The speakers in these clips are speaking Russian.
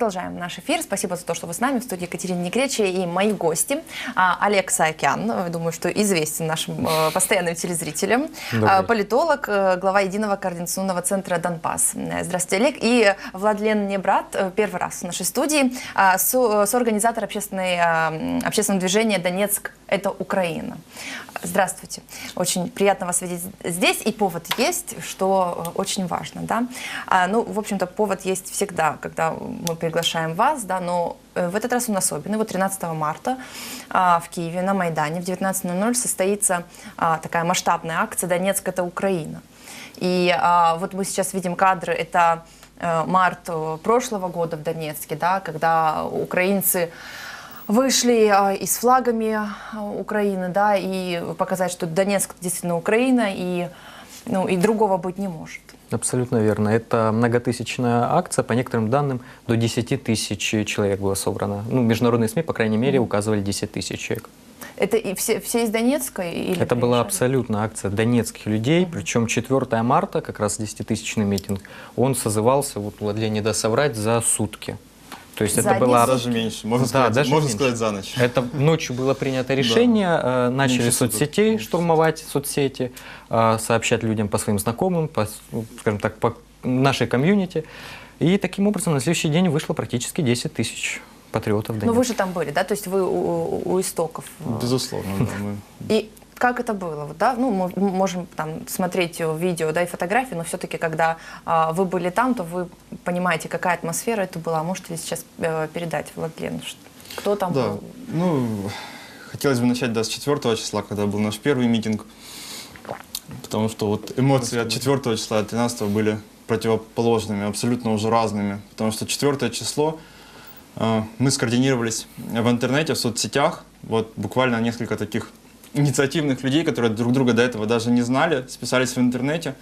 продолжаем наш эфир. Спасибо за то, что вы с нами в студии Екатерина Некречи и мои гости. А, Олег Саакян, я думаю, что известен нашим э, постоянным телезрителям. А, политолог, э, глава Единого координационного центра «Донбасс». Э, здравствуйте, Олег. И Владлен Небрат, первый раз в нашей студии, а, соорганизатор общественной, общественного движения «Донецк – это Украина». Здравствуйте. Очень приятно вас видеть здесь. И повод есть, что очень важно. Да? Ну, в общем-то, повод есть всегда, когда мы приглашаем вас, да, но э, в этот раз он особенный. Вот 13 марта а, в Киеве на Майдане в 19.00 состоится а, такая масштабная акция «Донецк – это Украина». И а, вот мы сейчас видим кадры, это а, март э, прошлого года в Донецке, да, когда украинцы вышли и с флагами Украины, да, и показать, что Донецк действительно Украина, и, ну, и другого быть не может. Абсолютно верно. Это многотысячная акция. По некоторым данным, до 10 тысяч человек было собрано. Ну, международные СМИ, по крайней мере, указывали 10 тысяч человек. Это и все, все из Донецка? Или Это приезжали? была абсолютно акция донецких людей, mm-hmm. причем 4 марта, как раз 10-тысячный митинг, он созывался, вот Владлен не даст соврать, за сутки. То есть за это было даже меньше, можно, да, сказать, даже можно меньше. сказать за ночь. Это ночью было принято решение, да. Э, начали меньше соцсетей суток. штурмовать соцсети, э, сообщать людям по своим знакомым, по, ну, скажем так, по нашей комьюнити. И таким образом на следующий день вышло практически 10 тысяч патриотов Донецка. Ну вы же там были, да? То есть вы у, у истоков? Безусловно, да. Мы... И как это было? Да? Ну, мы можем там, смотреть видео да, и фотографии, но все-таки, когда а, вы были там, то вы понимаете, какая атмосфера это была. Можете ли сейчас э, передать, Владлен, кто там да. был? Ну, хотелось бы начать да, с 4 числа, когда был наш первый митинг, потому что вот эмоции от 4 числа, от 13 были противоположными, абсолютно уже разными, потому что 4 число э, мы скоординировались в интернете, в соцсетях, вот буквально несколько таких инициативных людей, которые друг друга до этого даже не знали, списались в интернете,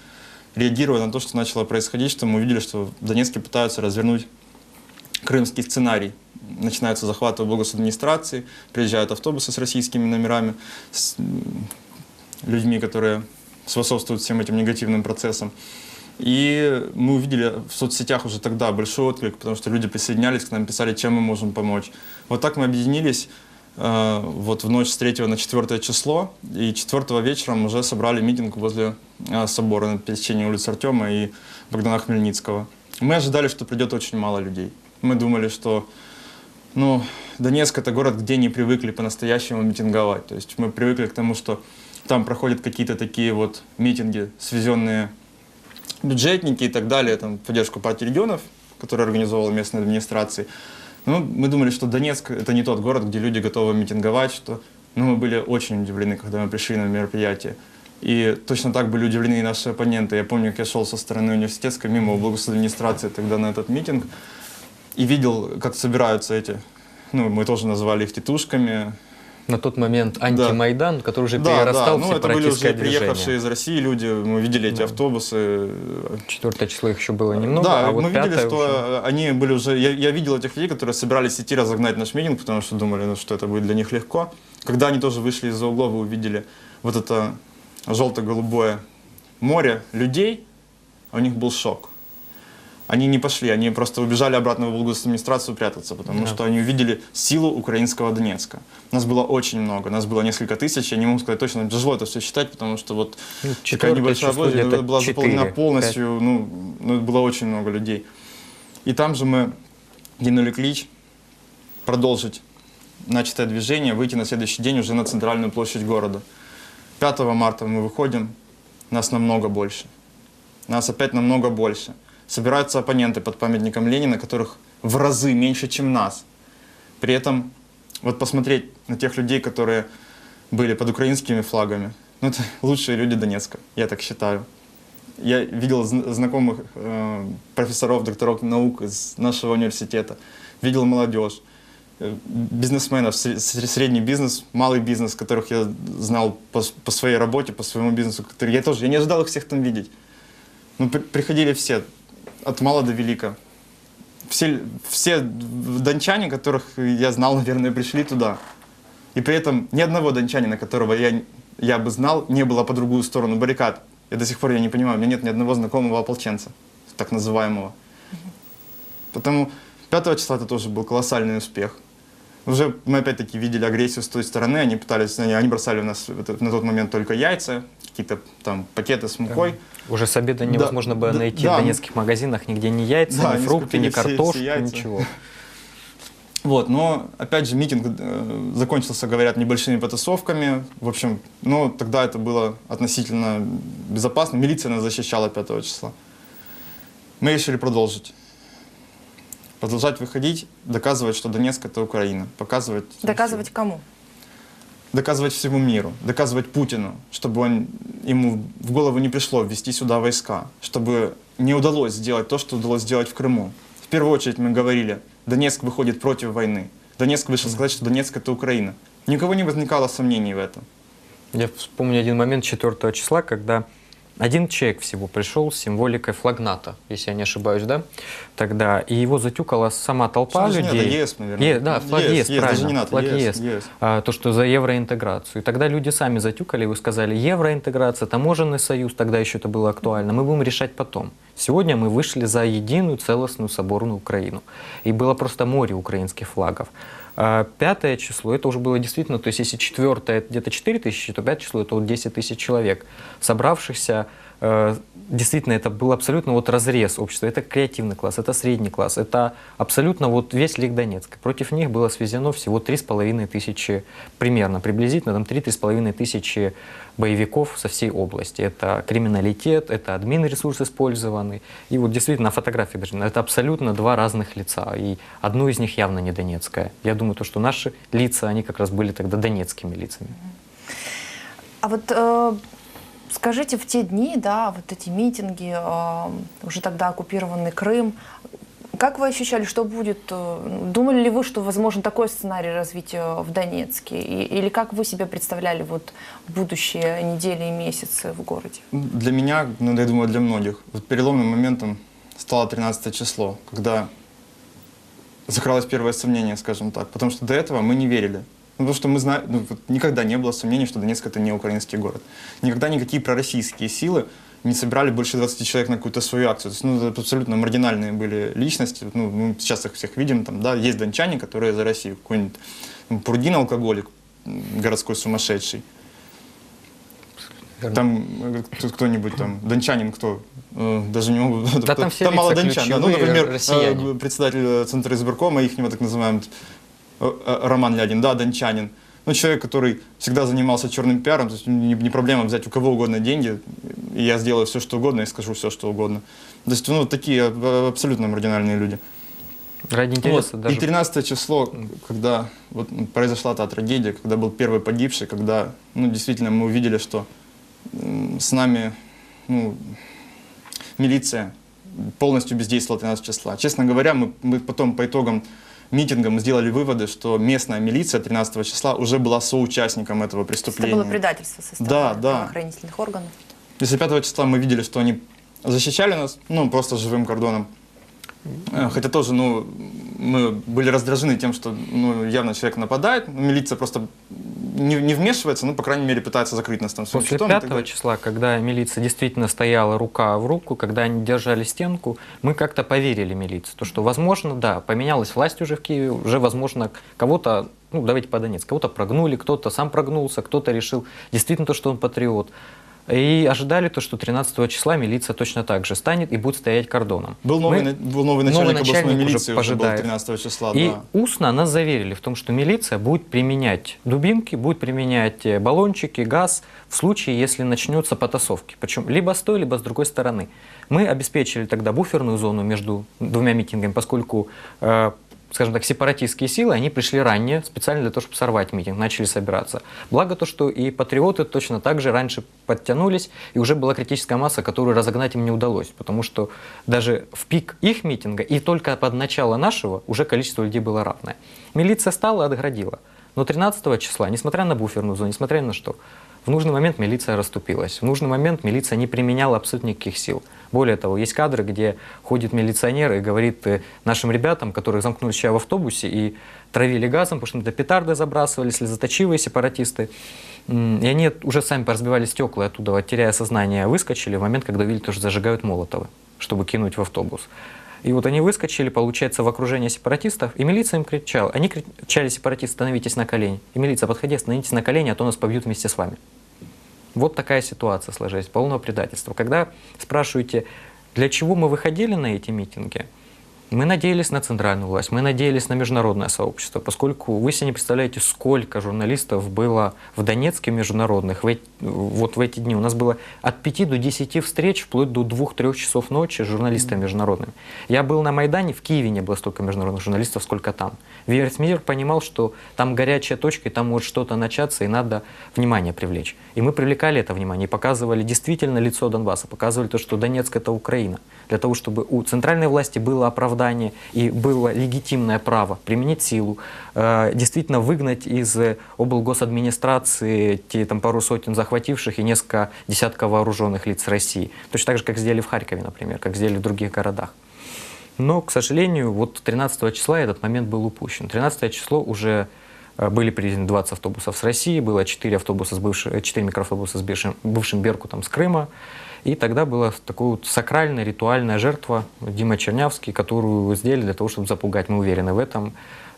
реагируя на то, что начало происходить, что мы увидели, что в Донецке пытаются развернуть крымский сценарий. Начинаются захваты в администрации, приезжают автобусы с российскими номерами, с людьми, которые способствуют всем этим негативным процессам. И мы увидели в соцсетях уже тогда большой отклик, потому что люди присоединялись к нам, писали, чем мы можем помочь. Вот так мы объединились вот в ночь с 3 на 4 число, и 4 вечером уже собрали митинг возле э, собора на пересечении улиц Артема и Богдана Хмельницкого. Мы ожидали, что придет очень мало людей. Мы думали, что ну, Донецк это город, где не привыкли по-настоящему митинговать. То есть мы привыкли к тому, что там проходят какие-то такие вот митинги, свезенные бюджетники и так далее, там, поддержку партии регионов, которую организовала местная администрация. Ну, мы думали, что Донецк — это не тот город, где люди готовы митинговать, что... Ну, мы были очень удивлены, когда мы пришли на мероприятие. И точно так были удивлены и наши оппоненты. Я помню, как я шел со стороны университетской мимо областной администрации тогда на этот митинг и видел, как собираются эти, ну, мы тоже называли их тетушками, на тот момент антимайдан, да. который уже да, перерастал да. в ну, это были уже приехавшие из России люди, мы видели эти да. автобусы. Четвертое число их еще было немного, да, а вот мы видели, что уже... они были уже, я, я видел этих людей, которые собирались идти разогнать наш митинг, потому что думали, ну, что это будет для них легко. Когда они тоже вышли из-за угла, вы увидели вот это желто-голубое море людей, а у них был шок они не пошли, они просто убежали обратно в областную администрацию прятаться, потому да. что они увидели силу украинского Донецка. Нас было очень много, нас было несколько тысяч, я не могу сказать точно, тяжело это все считать, потому что вот ну, такая небольшая площадь была заполнена полностью, 5. ну, ну, было очень много людей. И там же мы кинули клич продолжить начатое движение, выйти на следующий день уже на центральную площадь города. 5 марта мы выходим, нас намного больше. Нас опять намного больше собираются оппоненты под памятником Ленина, которых в разы меньше, чем нас. При этом вот посмотреть на тех людей, которые были под украинскими флагами, ну это лучшие люди Донецка, я так считаю. Я видел знакомых э, профессоров, докторов наук из нашего университета, видел молодежь, э, бизнесменов, средний бизнес, малый бизнес, которых я знал по, по своей работе, по своему бизнесу, который я тоже, я не ожидал их всех там видеть. Ну, при, приходили все, от мала до велика. Все, все дончане, которых я знал, наверное, пришли туда. И при этом ни одного дончанина, которого я, я бы знал, не было по другую сторону баррикад. Я до сих пор я не понимаю, у меня нет ни одного знакомого ополченца, так называемого. Потому 5 числа это тоже был колоссальный успех. Уже мы опять-таки видели агрессию с той стороны, они пытались, они, они бросали в нас на тот момент только яйца, какие-то там пакеты с мукой. Уже с обеда невозможно да, было да, найти да, в донецких магазинах нигде ни яйца, да, ни фрукты, ни картошку, все, все ничего. Вот, но опять же митинг э, закончился, говорят, небольшими потасовками. В общем, ну тогда это было относительно безопасно. Милиция нас защищала 5 числа. Мы решили продолжить. Продолжать выходить, доказывать, что Донецк это Украина. Показывать. Доказывать кому? Доказывать всему миру, доказывать Путину, чтобы он, ему в голову не пришло ввести сюда войска, чтобы не удалось сделать то, что удалось сделать в Крыму. В первую очередь мы говорили, Донецк выходит против войны. Донецк вышел сказать, что Донецк это Украина. Никого не возникало сомнений в этом. Я вспомню один момент 4 числа, когда один человек всего пришел с символикой флаг НАТО, если я не ошибаюсь, да? Тогда. И его затюкала сама толпа что людей. Это ЕС, наверное. Е, да, флаг ЕС, ЕС, ЕС правильно. Не НАТО, флаг ЕС. ЕС. ЕС. А, то, что за евроинтеграцию. И тогда люди сами затюкали, вы сказали, евроинтеграция, таможенный союз, тогда еще это было актуально. Мы будем решать потом. Сегодня мы вышли за единую целостную соборную Украину. И было просто море украинских флагов. А пятое число, это уже было действительно, то есть если четвертое где-то 4 тысячи, то пятое число это вот 10 тысяч человек, собравшихся действительно это был абсолютно вот разрез общества. Это креативный класс, это средний класс, это абсолютно вот весь Лик Донецк. Против них было свезено всего три с половиной тысячи, примерно, приблизительно, там три-три с половиной тысячи боевиков со всей области. Это криминалитет, это админ ресурс использованный. И вот действительно, фотографии даже, это абсолютно два разных лица. И одно из них явно не донецкое. Я думаю, то, что наши лица, они как раз были тогда донецкими лицами. А вот э, Скажите, в те дни, да, вот эти митинги, э, уже тогда оккупированный Крым, как вы ощущали, что будет? Э, думали ли вы, что возможен такой сценарий развития в Донецке? Или как вы себе представляли вот будущие недели и месяцы в городе? Для меня, ну, я думаю, для многих, вот переломным моментом стало 13 число, когда закралось первое сомнение, скажем так. Потому что до этого мы не верили. Ну, потому что мы знаем, ну, вот никогда не было сомнений, что Донецк это не украинский город. Никогда никакие пророссийские силы не собирали больше 20 человек на какую-то свою акцию. То есть, ну, это абсолютно маргинальные были личности. Ну, мы сейчас их всех видим, там, да, есть дончане, которые за Россию. Какой-нибудь ну, Пурдин алкоголик, городской сумасшедший. Там э, кто-нибудь там, дончанин кто, э, даже не могу, да, там, все там мало дончан. Да? Ну, например, э, россияне. председатель Центра избиркома, их так называем, э, Роман Лядин, да, дончанин. Ну, человек, который всегда занимался черным пиаром, то есть не, не проблема взять у кого угодно деньги, и я сделаю все, что угодно, и скажу все, что угодно. То есть, ну, такие абсолютно маргинальные люди. Ради интереса вот. даже. И 13 число, когда вот произошла та трагедия, когда был первый погибший, когда, ну, действительно, мы увидели, что с нами, ну, милиция полностью бездействовала 13 числа. Честно говоря, мы, мы потом по итогам митинга мы сделали выводы, что местная милиция 13 числа уже была соучастником этого преступления. Это было предательство со стороны да, да. правоохранительных органов. Если 5 числа мы видели, что они защищали нас, ну, просто живым кордоном, Э, хотя тоже, ну, мы были раздражены тем, что ну, явно человек нападает, милиция просто не, не вмешивается, ну, по крайней мере, пытается закрыть нас там своим После щитом. 5 числа, когда милиция действительно стояла рука в руку, когда они держали стенку, мы как-то поверили милиции, то, что, возможно, да, поменялась власть уже в Киеве, уже, возможно, кого-то ну, давайте по Донецку, кого-то прогнули, кто-то сам прогнулся, кто-то решил действительно то, что он патриот. И ожидали то, что 13 числа милиция точно так же станет и будет стоять кордоном. Был новый, Мы, был новый начальник, новый начальник областной милиции уже, уже был 13 числа. И да. устно нас заверили в том, что милиция будет применять дубинки, будет применять э, баллончики, газ в случае, если начнется потасовки. Причем либо с той, либо с другой стороны. Мы обеспечили тогда буферную зону между двумя митингами, поскольку э, скажем так, сепаратистские силы, они пришли ранее, специально для того, чтобы сорвать митинг, начали собираться. Благо то, что и патриоты точно так же раньше подтянулись, и уже была критическая масса, которую разогнать им не удалось, потому что даже в пик их митинга и только под начало нашего уже количество людей было равное. Милиция стала и отградила. Но 13 числа, несмотря на буферную зону, несмотря на что, в нужный момент милиция расступилась. В нужный момент милиция не применяла абсолютно никаких сил. Более того, есть кадры, где ходит милиционер и говорит э, нашим ребятам, которые замкнулись сейчас в автобусе и травили газом, потому что это петарды забрасывали, слезоточивые сепаратисты. И они уже сами поразбивали стекла оттуда, теряя сознание, выскочили в момент, когда увидели, что зажигают молотовы, чтобы кинуть в автобус. И вот они выскочили, получается, в окружение сепаратистов, и милиция им кричала. Они кричали сепаратисты, становитесь на колени. И милиция, подходи, становитесь на колени, а то нас побьют вместе с вами. Вот такая ситуация сложилась, полное предательство. Когда спрашиваете, для чего мы выходили на эти митинги, мы надеялись на центральную власть, мы надеялись на международное сообщество, поскольку вы себе не представляете, сколько журналистов было в Донецке международных в эти, вот в эти дни. У нас было от 5 до 10 встреч, вплоть до 2-3 часов ночи с журналистами международными. Я был на Майдане, в Киеве не было столько международных журналистов, сколько там. Весь мир понимал, что там горячая точка, и там может что-то начаться, и надо внимание привлечь. И мы привлекали это внимание, и показывали действительно лицо Донбасса, показывали то, что Донецк — это Украина. Для того, чтобы у центральной власти было оправдание и было легитимное право применить силу, э, действительно выгнать из облгосадминистрации те там, пару сотен захвативших и несколько десятков вооруженных лиц России. Точно так же, как сделали в Харькове, например, как сделали в других городах. Но, к сожалению, вот 13 числа этот момент был упущен. 13 число уже э, были привезены 20 автобусов с России, было 4, автобуса с бывшим, 4 микроавтобуса с бывшим, бывшим Беркутом с Крыма. И тогда была такая вот сакральная, ритуальная жертва Дима Чернявский, которую сделали для того, чтобы запугать, мы уверены в этом, э,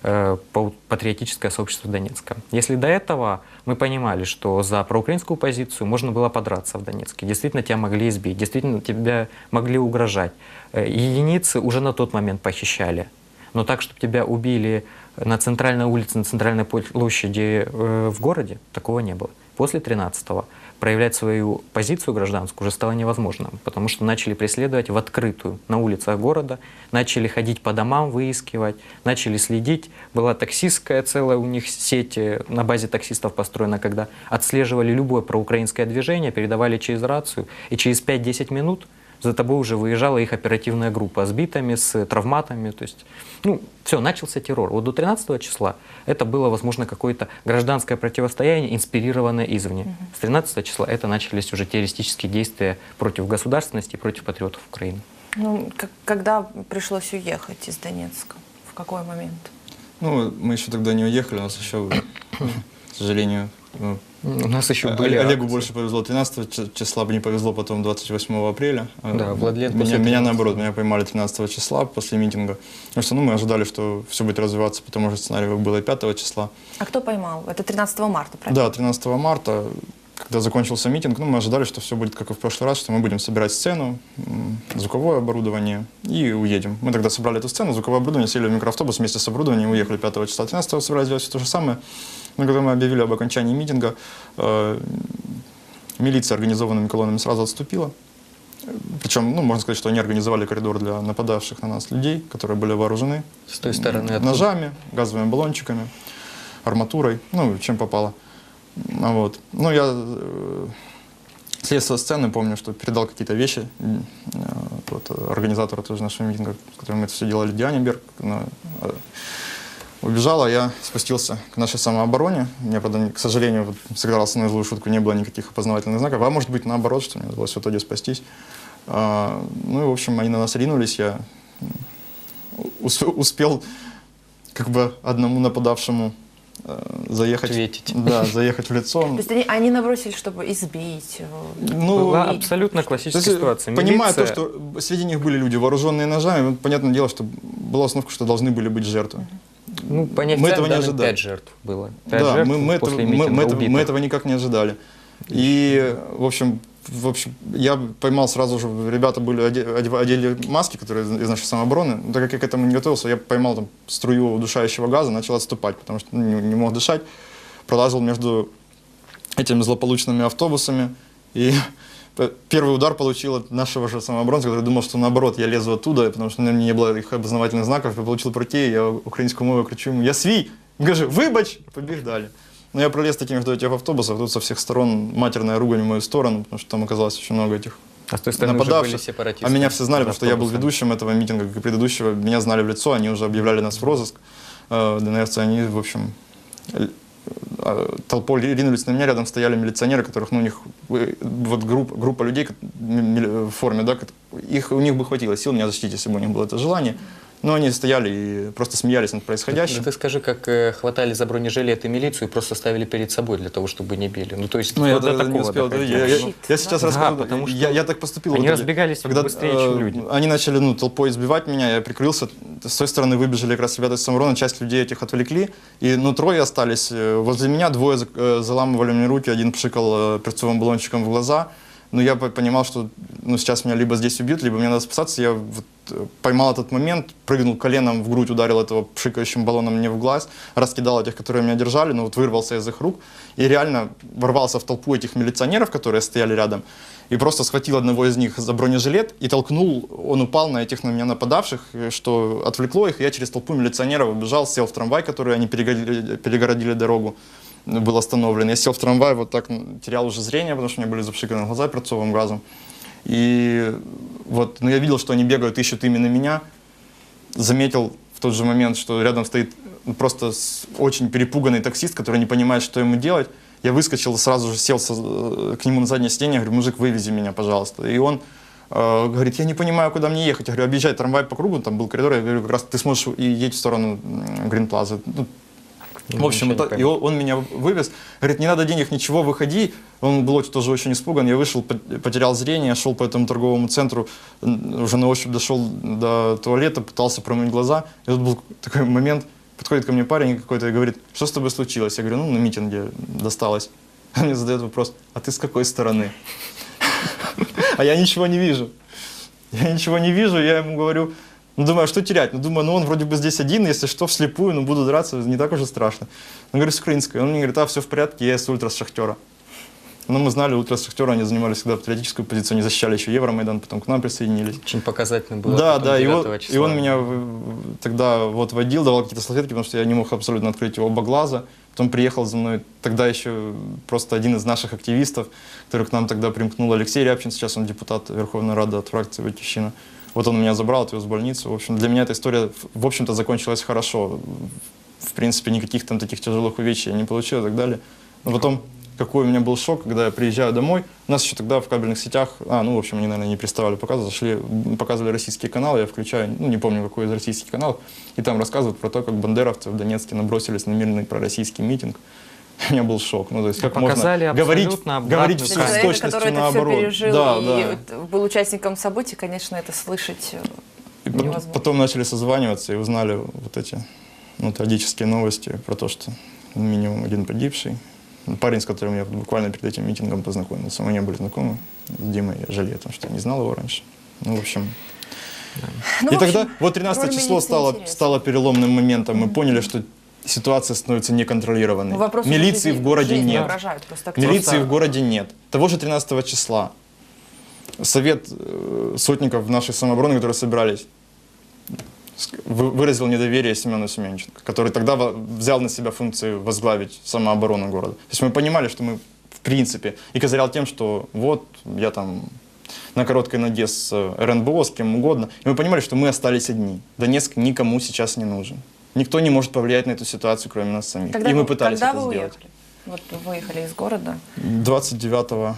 патриотическое сообщество Донецка. Если до этого мы понимали, что за проукраинскую позицию можно было подраться в Донецке, действительно тебя могли избить, действительно тебя могли угрожать, э, единицы уже на тот момент похищали. Но так, чтобы тебя убили на центральной улице, на центральной площади э, в городе, такого не было. После 13-го проявлять свою позицию гражданскую уже стало невозможным, потому что начали преследовать в открытую на улицах города, начали ходить по домам, выискивать, начали следить. Была таксистская целая у них сеть э, на базе таксистов построена, когда отслеживали любое проукраинское движение, передавали через рацию, и через 5-10 минут – за тобой уже выезжала их оперативная группа с битами, с травматами. То есть, ну, все, начался террор. Вот до 13 числа это было, возможно, какое-то гражданское противостояние, инспирированное извне. Угу. С 13 числа это начались уже террористические действия против государственности и против патриотов Украины. Ну, когда пришлось уехать из Донецка? В какой момент? Ну, мы еще тогда не уехали, у нас еще, к сожалению, у нас еще а, были Олегу акции. больше повезло 13 числа, бы не повезло потом 28 апреля. Да, Владлен меня, меня наоборот, меня поймали 13 числа после митинга. Потому что ну, мы ожидали, что все будет развиваться по тому же сценарию, как было 5 числа. А кто поймал? Это 13 марта, правильно? Да, 13 марта, когда закончился митинг, ну, мы ожидали, что все будет как и в прошлый раз, что мы будем собирать сцену, звуковое оборудование и уедем. Мы тогда собрали эту сцену, звуковое оборудование, сели в микроавтобус вместе с оборудованием и уехали 5 числа. 13 собирались делать все то же самое. Но когда мы объявили об окончании митинга, э, милиция организованными колоннами сразу отступила. Причем, ну, можно сказать, что они организовали коридор для нападавших на нас людей, которые были вооружены. С той стороны откуда? Ножами, газовыми баллончиками, арматурой, ну, чем попало. А вот. Ну, я э, со сцены, помню, что передал какие-то вещи э, вот, организатору тоже нашего митинга, с которым мы это все делали, Диане Берг. На, э, убежала, я спустился к нашей самообороне. Мне, правда, к сожалению, вот, сыграл мной злую шутку, не было никаких опознавательных знаков. А может быть, наоборот, что мне удалось в итоге спастись. А, ну и, в общем, они на нас ринулись. Я успел как бы одному нападавшему э, заехать, Ответить. да, заехать в лицо. То есть они, они набросились, чтобы избить? Э, ну, Была абсолютно классическая есть, ситуация. Понимая Милиция... то, что среди них были люди, вооруженные ножами, понятное дело, что была установка, что должны были быть жертвы. Ну, по мы этого не ожидали. 5 жертв было. 5 да, жертв мы, мы, после этого, мы, мы, этого, мы этого никак не ожидали. И, в общем, в общем, я поймал сразу же, ребята были одели маски, которые из нашей самообороны. Но так как я к этому не готовился, я поймал там струю удушающего газа, начал отступать, потому что ну, не, не мог дышать. Пролазил между этими злополучными автобусами. И первый удар получил от нашего же самооборонца, который думал, что наоборот, я лезу оттуда, потому что у меня не было их обознавательных знаков, я получил протеи, я украинскую мову кричу ему, я свій! Он говорит, выбач! Побег дали. Но я пролез таким между этих автобусов, тут со всех сторон матерная ругань в мою сторону, потому что там оказалось очень много этих а с той стороны нападавших. а меня все знали, потому что я был ведущим этого митинга, как и предыдущего. Меня знали в лицо, они уже объявляли нас в розыск. Э, ДНРцы, они, в общем, толпой ринулись на меня, рядом стояли милиционеры, которых, ну, у них вот группа, группа людей в форме, да, их, у них бы хватило сил меня защитить, если бы у них было это желание. Но они стояли и просто смеялись над происходящим. Да ты скажи, как э, хватали за бронежилет и милицию и просто ставили перед собой для того, чтобы не били. Ну, то есть, Ну, я до это не такого успел. доходило. Я, я- Щит, я сейчас да? расскажу. Да, потому я, что я так поступил. они вот, разбегались когда, быстрее, чем э, люди. Они начали ну, толпой избивать меня, я прикрылся. С той стороны выбежали как раз ребята из саморона, часть людей этих отвлекли. И ну, трое остались э, возле меня, двое э, заламывали мне руки, один пшикал э, перцовым баллончиком в глаза. Но я по- понимал, что ну, сейчас меня либо здесь убьют, либо мне надо спасаться. Я вот, э, поймал этот момент, прыгнул коленом в грудь, ударил этого пшикающим баллоном мне в глаз, раскидал этих, которые меня держали, но вот вырвался из их рук и реально ворвался в толпу этих милиционеров, которые стояли рядом, и просто схватил одного из них за бронежилет и толкнул, он упал на этих на меня нападавших, э, что отвлекло их, и я через толпу милиционеров убежал, сел в трамвай, который они перегородили, перегородили дорогу, был остановлен. Я сел в трамвай, вот так терял уже зрение, потому что у меня были запшиканы глаза перцовым газом. И вот, ну, я видел, что они бегают, ищут именно меня. Заметил в тот же момент, что рядом стоит просто очень перепуганный таксист, который не понимает, что ему делать. Я выскочил, сразу же сел э, к нему на заднее сиденье, говорю, мужик, вывези меня, пожалуйста. И он э, говорит, я не понимаю, куда мне ехать. Я говорю, объезжай трамвай по кругу, там был коридор, я говорю, как раз ты сможешь и едь в сторону м, Грин-Плаза. Ну, в общем, это- и он, он меня вывез. Говорит, не надо денег, ничего, выходи. Он был тоже очень испуган. Я вышел, пот- потерял зрение, шел по этому торговому центру, уже на ощупь дошел до туалета, пытался промыть глаза. И тут был такой момент, подходит ко мне парень какой-то и говорит, что с тобой случилось? Я говорю, ну, на митинге досталось. Он мне задает вопрос, а ты с какой стороны? А я ничего не вижу. Я ничего не вижу, я ему говорю, ну, думаю, а что терять? Ну, думаю, ну, он вроде бы здесь один, если что, вслепую, ну, буду драться, не так уж и страшно. Ну, говорю, с украинской. Он мне говорит, а, все в порядке, я из ультра шахтера. Ну, мы знали, ультра шахтера, они занимали всегда патриотическую позицию, они защищали еще Евромайдан, потом к нам присоединились. Очень показательно было. да, да, и 9 он, числа. и он меня тогда вот водил, давал какие-то салфетки, потому что я не мог абсолютно открыть его оба глаза. Потом приехал за мной тогда еще просто один из наших активистов, который к нам тогда примкнул, Алексей Рябчин, сейчас он депутат Верховной Рады от фракции «Батьковщина». Вот он меня забрал, отвез в больницу. В общем, для меня эта история, в общем-то, закончилась хорошо. В принципе, никаких там таких тяжелых увечий я не получил и так далее. Но потом, какой у меня был шок, когда я приезжаю домой. У нас еще тогда в кабельных сетях, а, ну, в общем, они, наверное, не переставали показывать, зашли, показывали российские каналы, я включаю, ну, не помню, какой из российских каналов, и там рассказывают про то, как бандеровцы в Донецке набросились на мирный пророссийский митинг. У меня был шок. Ну, то есть, как Показали можно говорить, говорить все с точностью это все наоборот. пережил да, и да. был участником событий, конечно, это слышать э, И потом- невозможно. потом начали созваниваться и узнали вот эти ну, трагические новости про то, что минимум один погибший. Парень, с которым я буквально перед этим митингом познакомился, мы не были знакомы с Димой, я жалею о том, что я не знал его раньше. Ну, в общем... Ну, и в тогда, общем, вот 13 роль число стало, стало переломным моментом. Мы поняли, что ситуация становится неконтролированной. Вопрос Милиции в городе нет. угрожают просто. Милиции в городе нет. Того же 13 числа совет э, сотников нашей самообороны, которые собирались, выразил недоверие Семену Семенченко, который тогда взял на себя функции возглавить самооборону города. То есть мы понимали, что мы в принципе, и козырял тем, что вот я там на короткой ноге с э, РНБО, с кем угодно. И мы понимали, что мы остались одни. Донецк никому сейчас не нужен. Никто не может повлиять на эту ситуацию, кроме нас самих. Когда и мы пытались когда это вы сделать. уехали? Вот вы выехали из города. 29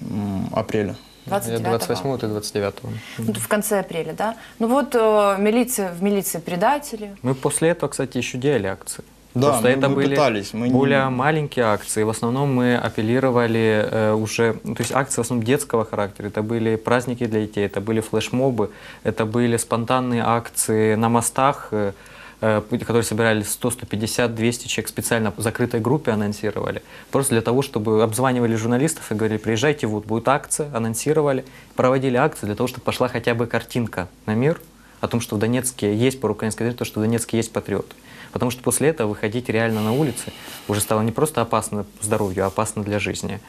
м, апреля. Я 29 28 ты 29 Ну, в конце апреля, да? Ну вот э, милиция, в милиции предатели. Мы после этого, кстати, еще делали акции. Да, Просто мы- это мы были пытались, мы не- более маленькие акции. В основном мы апеллировали э, уже, то есть акции в основном детского характера. Это были праздники для детей, это были флешмобы, это были спонтанные акции на мостах, э, которые собирали 100, 150, 200 человек специально в закрытой группе анонсировали. Просто для того, чтобы обзванивали журналистов и говорили, приезжайте, вот будет акция, анонсировали, проводили акции для того, чтобы пошла хотя бы картинка на мир о том, что в Донецке есть, по-украински то, что в Донецке есть патриоты. Потому что после этого выходить реально на улицы уже стало не просто опасно здоровью, а опасно для жизни.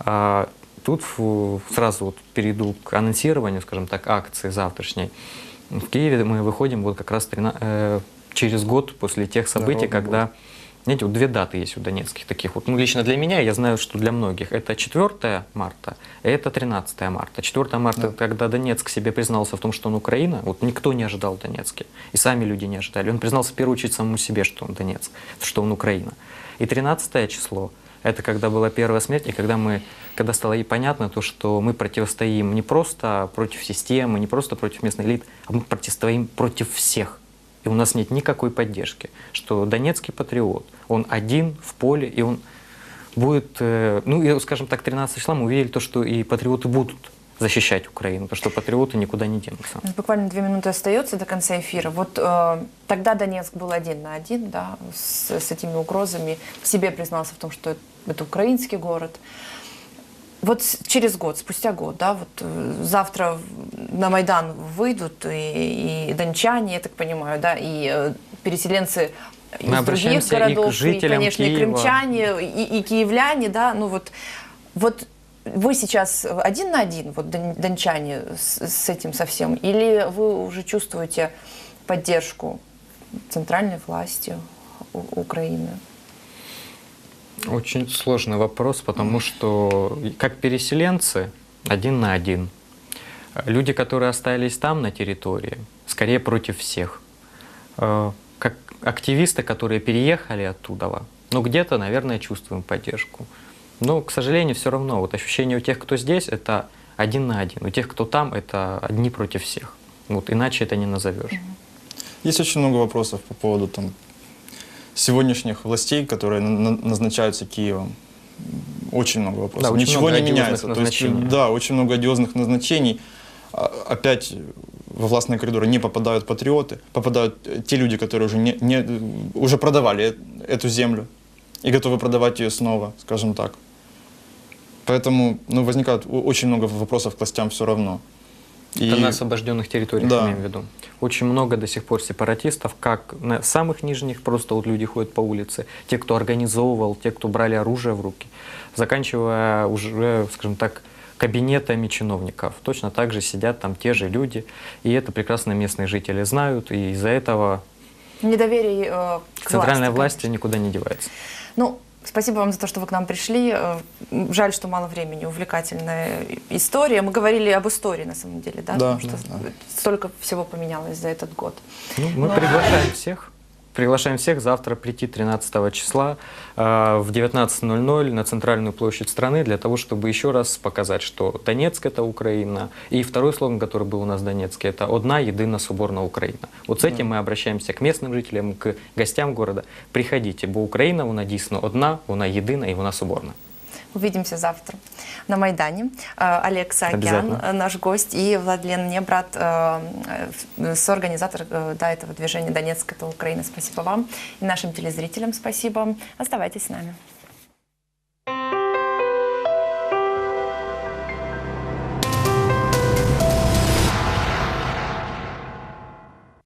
А тут сразу вот перейду к анонсированию, скажем так, акции завтрашней. В Киеве мы выходим вот как раз 13, э, через год после тех событий, ровно когда знаете, вот две даты есть у донецких таких вот. Ну, лично для меня, я знаю, что для многих. Это 4 марта, это 13 марта. 4 марта, когда Донецк себе признался в том, что он Украина, вот никто не ожидал Донецке. И сами люди не ожидали. Он признался в первую очередь самому себе, что он Донецк, что он Украина. И 13 число, это когда была первая смерть, и когда мы, когда стало и понятно то, что мы противостоим не просто против системы, не просто против местных элит, а мы противостоим против всех. И у нас нет никакой поддержки, что донецкий патриот, он один в поле, и он будет, э, ну, и, скажем так, 13 числа мы увидели то, что и патриоты будут защищать Украину, потому что патриоты никуда не денутся. У нас буквально две минуты остается до конца эфира. Вот э, тогда Донецк был один на один, да, с, с этими угрозами. Себе признался в том, что это украинский город. Вот через год, спустя год, да, вот э, завтра на Майдан выйдут и, и дончане, я так понимаю, да, и э, переселенцы из других обращаемся и к городов, жителям конечно, и Киева. крымчане, и, и киевляне, да, ну вот, вот вы сейчас один на один, вот дон- дончане, с, с этим совсем, или вы уже чувствуете поддержку центральной власти Украины? Очень сложный вопрос, потому что как переселенцы один на один. Люди, которые остались там на территории, скорее против всех. Э, Как активисты, которые переехали оттуда, ну где-то, наверное, чувствуем поддержку. Но, к сожалению, все равно вот ощущение у тех, кто здесь, это один на один. У тех, кто там, это одни против всех. Вот иначе это не назовешь. Есть очень много вопросов по поводу там, сегодняшних властей, которые на- на- назначаются Киевом. Очень много вопросов. Да, очень Ничего много не меняется. То есть, да, очень много одиозных назначений. А, Опять во властные коридоры не попадают патриоты, попадают э, те люди, которые уже, не, не- уже продавали э- эту землю и готовы продавать ее снова, скажем так. Поэтому ну, возникает очень много вопросов к властям все равно. Это на освобожденных территориях, Да. имеем в виду. Очень много до сих пор сепаратистов, как на самых нижних, просто вот люди ходят по улице, те, кто организовывал, те, кто брали оружие в руки, заканчивая уже, скажем так, кабинетами чиновников. Точно так же сидят там те же люди, и это прекрасно местные жители знают, и из-за этого Недоверие э, к центральная власти, власть никуда не девается. Ну, спасибо вам за то, что вы к нам пришли. Э, Жаль, что мало времени. Увлекательная история. Мы говорили об истории, на самом деле, да? Да, Потому что да, да. столько всего поменялось за этот год. Ну, мы Ну, приглашаем всех. Приглашаем всех завтра прийти 13 числа э, в 19.00 на центральную площадь страны для того, чтобы еще раз показать, что Донецк — это Украина. И второй слоган, который был у нас в Донецке, это «Одна, едина, соборна Украина». Вот с этим мы обращаемся к местным жителям, к гостям города. Приходите, бо Украина, вона дійсно одна, вона єдина і вона соборна. Увидимся завтра на Майдане. Э, Олег Саакян, э, наш гость, и Владлен Небрат, э, соорганизатор да, этого движения «Донецк – это Украина». Спасибо вам и нашим телезрителям спасибо. Оставайтесь с нами.